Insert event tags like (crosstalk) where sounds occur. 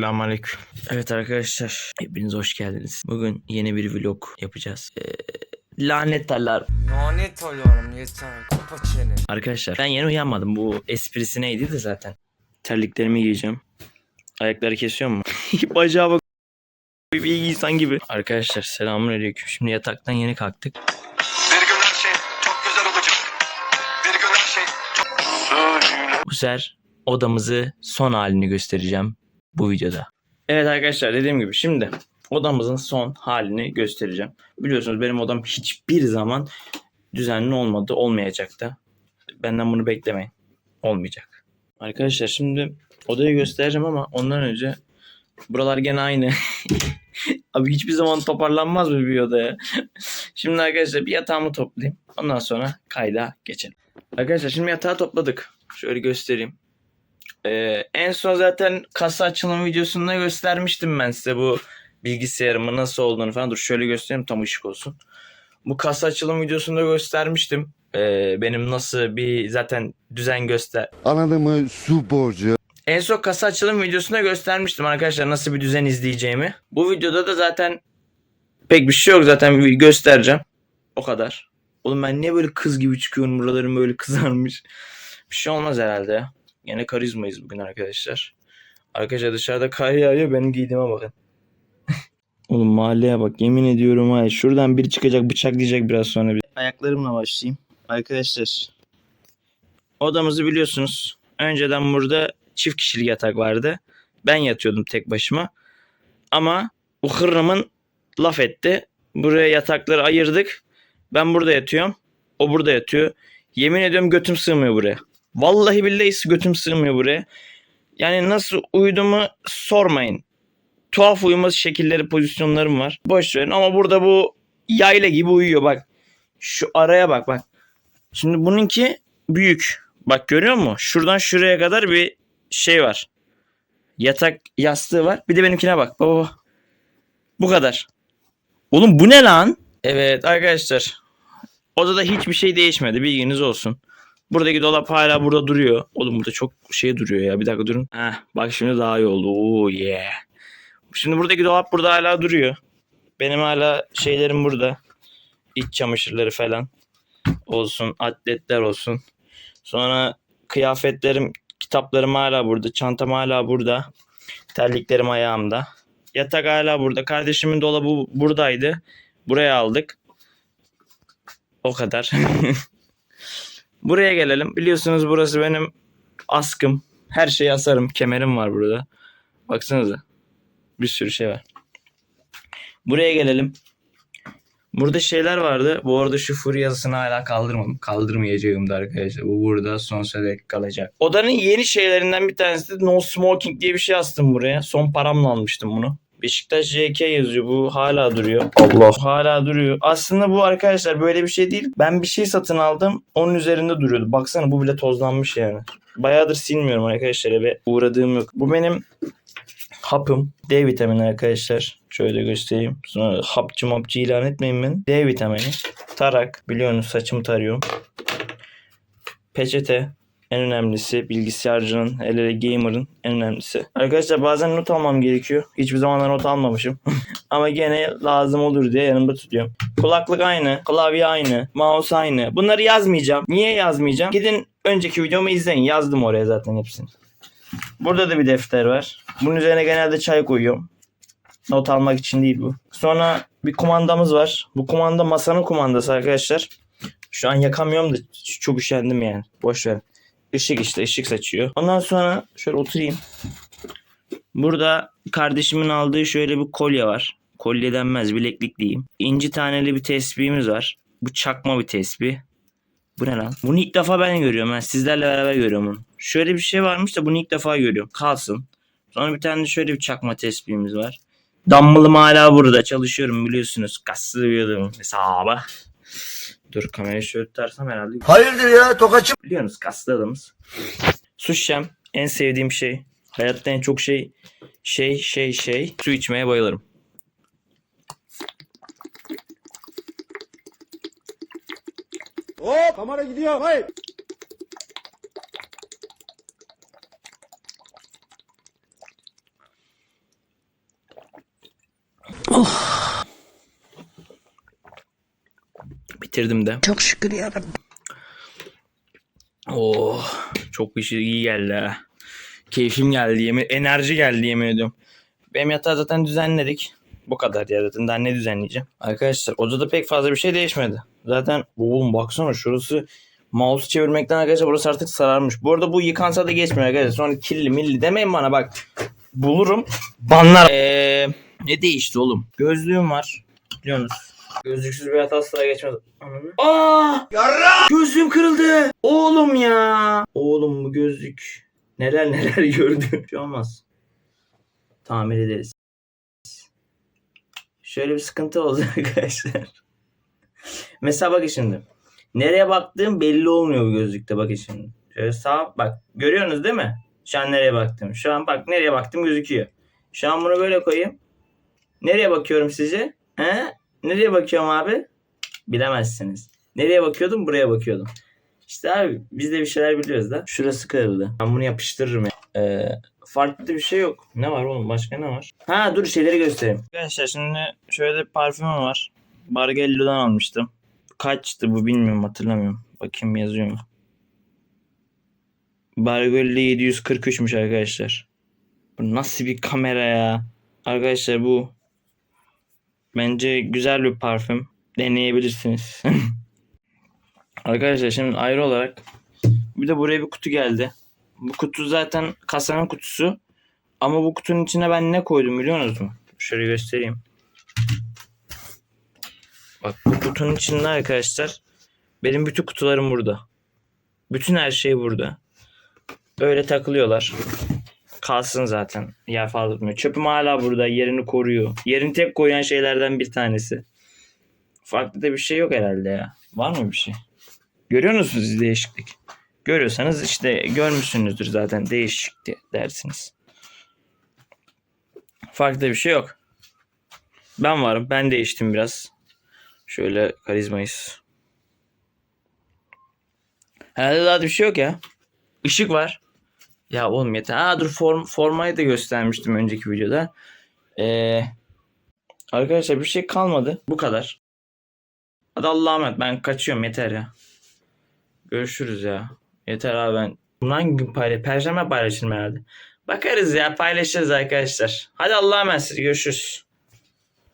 Selamünaleyküm. Evet arkadaşlar, hepiniz hoş geldiniz. Bugün yeni bir vlog yapacağız. Ee, lanet alarm. Lanet oluyorum yeter kapa çeneni. Arkadaşlar ben yeni uyanmadım. Bu esprisi neydi de zaten. Terliklerimi giyeceğim. Ayakları kesiyor mu? (laughs) Bacağa bak. Bir insan gibi. Arkadaşlar selamünaleyküm. Şimdi yataktan yeni kalktık. Bir gün her şey çok güzel olacak. Bir gün her şey çok... Bu sefer odamızı son halini göstereceğim bu videoda. Evet arkadaşlar dediğim gibi şimdi odamızın son halini göstereceğim. Biliyorsunuz benim odam hiçbir zaman düzenli olmadı, olmayacak da. Benden bunu beklemeyin. Olmayacak. Arkadaşlar şimdi odayı göstereceğim ama ondan önce buralar gene aynı. (laughs) Abi hiçbir zaman toparlanmaz mı bir odaya? (laughs) Şimdi arkadaşlar bir yatağımı toplayayım. Ondan sonra kayda geçelim. Arkadaşlar şimdi yatağı topladık. Şöyle göstereyim. Ee, en son zaten kasa açılım videosunda göstermiştim ben size bu bilgisayarımın nasıl olduğunu falan. Dur şöyle göstereyim tam ışık olsun. Bu kasa açılım videosunda göstermiştim. Ee, benim nasıl bir zaten düzen göster. Anladın mı? Su borcu. En son kasa açılım videosunda göstermiştim arkadaşlar nasıl bir düzen izleyeceğimi. Bu videoda da zaten pek bir şey yok zaten göstereceğim. O kadar. Oğlum ben niye böyle kız gibi çıkıyorum buralarım böyle kızarmış. Bir şey olmaz herhalde ya. Yine karizmayız bugün arkadaşlar. Arkadaşlar dışarıda kar yağıyor benim giydiğime bakın. (laughs) Oğlum mahalleye bak yemin ediyorum ay şuradan biri çıkacak bıçaklayacak biraz sonra. Bir. Ayaklarımla başlayayım. Arkadaşlar odamızı biliyorsunuz. Önceden burada çift kişilik yatak vardı. Ben yatıyordum tek başıma. Ama bu hırrımın laf etti. Buraya yatakları ayırdık. Ben burada yatıyorum. O burada yatıyor. Yemin ediyorum götüm sığmıyor buraya. Vallahi billahi götüm sığmıyor buraya. Yani nasıl uyuduğumu sormayın. Tuhaf uyuma şekilleri, pozisyonlarım var. Boş verin ama burada bu yayla gibi uyuyor bak. Şu araya bak bak. Şimdi bununki büyük. Bak görüyor musun? Şuradan şuraya kadar bir şey var. Yatak yastığı var. Bir de benimkine bak. Baba. baba. Bu kadar. Oğlum bu ne lan? Evet arkadaşlar. Odada hiçbir şey değişmedi. Bilginiz olsun. Buradaki dolap hala burada duruyor. Oğlum burada çok şey duruyor ya. Bir dakika durun. Heh, bak şimdi daha iyi oldu. Oo yeah. Şimdi buradaki dolap burada hala duruyor. Benim hala şeylerim burada. İç çamaşırları falan olsun. Atletler olsun. Sonra kıyafetlerim, kitaplarım hala burada. Çantam hala burada. Terliklerim ayağımda. Yatak hala burada. Kardeşimin dolabı buradaydı. Buraya aldık. O kadar. (laughs) Buraya gelelim. Biliyorsunuz burası benim askım. Her şeyi asarım. Kemerim var burada. Baksanıza. Bir sürü şey var. Buraya gelelim. Burada şeyler vardı. Bu arada şu fur yazısını hala kaldırmadım. Kaldırmayacağım da arkadaşlar. Bu burada sonsuza dek kalacak. Odanın yeni şeylerinden bir tanesi de no smoking diye bir şey astım buraya. Son paramla almıştım bunu. Beşiktaş JK yazıyor. Bu hala duruyor. Allah. Hala duruyor. Aslında bu arkadaşlar böyle bir şey değil. Ben bir şey satın aldım. Onun üzerinde duruyordu. Baksana bu bile tozlanmış yani. Bayağıdır silmiyorum arkadaşlar eve. Uğradığım yok. Bu benim hapım. D vitamini arkadaşlar. Şöyle göstereyim. Sonra hapçı mapçı ilan etmeyin beni. D vitamini. Tarak. Biliyorsunuz saçımı tarıyorum. Peçete. En önemlisi bilgisayarcının, el ele gamer'ın en önemlisi. Arkadaşlar bazen not almam gerekiyor. Hiçbir zaman not almamışım. (laughs) Ama gene lazım olur diye yanımda tutuyorum. Kulaklık aynı, klavye aynı, mouse aynı. Bunları yazmayacağım. Niye yazmayacağım? Gidin önceki videomu izleyin. Yazdım oraya zaten hepsini. Burada da bir defter var. Bunun üzerine genelde çay koyuyorum. Not almak için değil bu. Sonra bir kumandamız var. Bu kumanda masanın kumandası arkadaşlar. Şu an yakamıyorum da çok üşendim yani. Boş ver. Işık işte ışık saçıyor. Ondan sonra şöyle oturayım. Burada kardeşimin aldığı şöyle bir kolye var. Kolye denmez bileklik diyeyim. İnci taneli bir tesbihimiz var. Bu çakma bir tesbih. Bu ne lan? Bunu ilk defa ben görüyorum. Ben sizlerle beraber görüyorum bunu. Şöyle bir şey varmış da bunu ilk defa görüyorum. Kalsın. Sonra bir tane de şöyle bir çakma tespihimiz var. Dumbbellım hala burada. Çalışıyorum biliyorsunuz. Kaslı bir adamım. Hesaba. Dur kamerayı şöyle tutarsam herhalde. Hayırdır ya tokaçım? Biliyorsunuz kaslı adamız. Su şişem. En sevdiğim şey. Hayatta en çok şey şey şey şey. Su içmeye bayılırım. Hop kamera gidiyor. Hayır. Bitirdim de. Çok şükür yarabbim. Oh çok şey iyi geldi ha. Keyfim geldi yemin enerji geldi yemin ediyorum. Benim yatağı zaten düzenledik. Bu kadar ya zaten daha ne düzenleyeceğim. Arkadaşlar odada pek fazla bir şey değişmedi. Zaten oğlum baksana şurası mouse çevirmekten arkadaşlar burası artık sararmış. Bu arada bu yıkansa da geçmiyor arkadaşlar. Sonra kirli milli demeyin bana bak. Bulurum. Banlar. Eee ne değişti oğlum? Gözlüğüm var. Biliyorsunuz. Gözlüksüz bir hayat asla geçmez. Ananı. Aa! Gözlüğüm kırıldı. Oğlum ya. Oğlum bu gözlük neler neler (laughs) gördü. Bir şey olmaz. Tamir ederiz. Şöyle bir sıkıntı oldu (laughs) arkadaşlar. Mesela bakın şimdi. Nereye baktığım belli olmuyor bu gözlükte bakın şimdi. Şöyle sağ bak görüyorsunuz değil mi? Şu an nereye baktım. Şu an bak nereye baktım gözüküyor. Şu an bunu böyle koyayım. Nereye bakıyorum sizce? He? Nereye bakıyorum abi? Bilemezsiniz. Nereye bakıyordum? Buraya bakıyordum. İşte abi biz de bir şeyler biliyoruz da. Şurası kırıldı. Ben bunu yapıştırırım ya. Ee, farklı bir şey yok. Ne var oğlum? Başka ne var? Ha dur şeyleri göstereyim. Arkadaşlar şimdi şöyle bir parfümüm var. Bargello'dan almıştım. Kaçtı bu bilmiyorum hatırlamıyorum. Bakayım yazıyor mu? Bargello 743'müş arkadaşlar. Bu nasıl bir kamera ya? Arkadaşlar bu bence güzel bir parfüm. Deneyebilirsiniz. (laughs) Arkadaşlar şimdi ayrı olarak bir de buraya bir kutu geldi. Bu kutu zaten kasanın kutusu. Ama bu kutunun içine ben ne koydum biliyor musunuz? Şöyle göstereyim. Bak bu kutunun içinde arkadaşlar benim bütün kutularım burada. Bütün her şey burada. Böyle takılıyorlar. Kalsın zaten. Yer fazla tutmuyor. Çöpüm hala burada. Yerini koruyor. Yerini tek koruyan şeylerden bir tanesi. Farklı da bir şey yok herhalde ya. Var mı bir şey? Görüyor musunuz değişiklik? Görüyorsanız işte görmüşsünüzdür zaten değişik de- dersiniz. Farklı bir şey yok. Ben varım. Ben değiştim biraz. Şöyle karizmayız. Herhalde daha da bir şey yok ya. Işık var. Ya oğlum yeter. Aa dur form, formayı da göstermiştim önceki videoda. Ee, arkadaşlar bir şey kalmadı. Bu kadar. Hadi Allah'a emanet. Ben kaçıyorum yeter ya. Görüşürüz ya. Yeter abi ben. Bundan gün paylaş. Perşembe paylaşırım herhalde. Bakarız ya paylaşırız arkadaşlar. Hadi Allah'a emanet. Görüşürüz.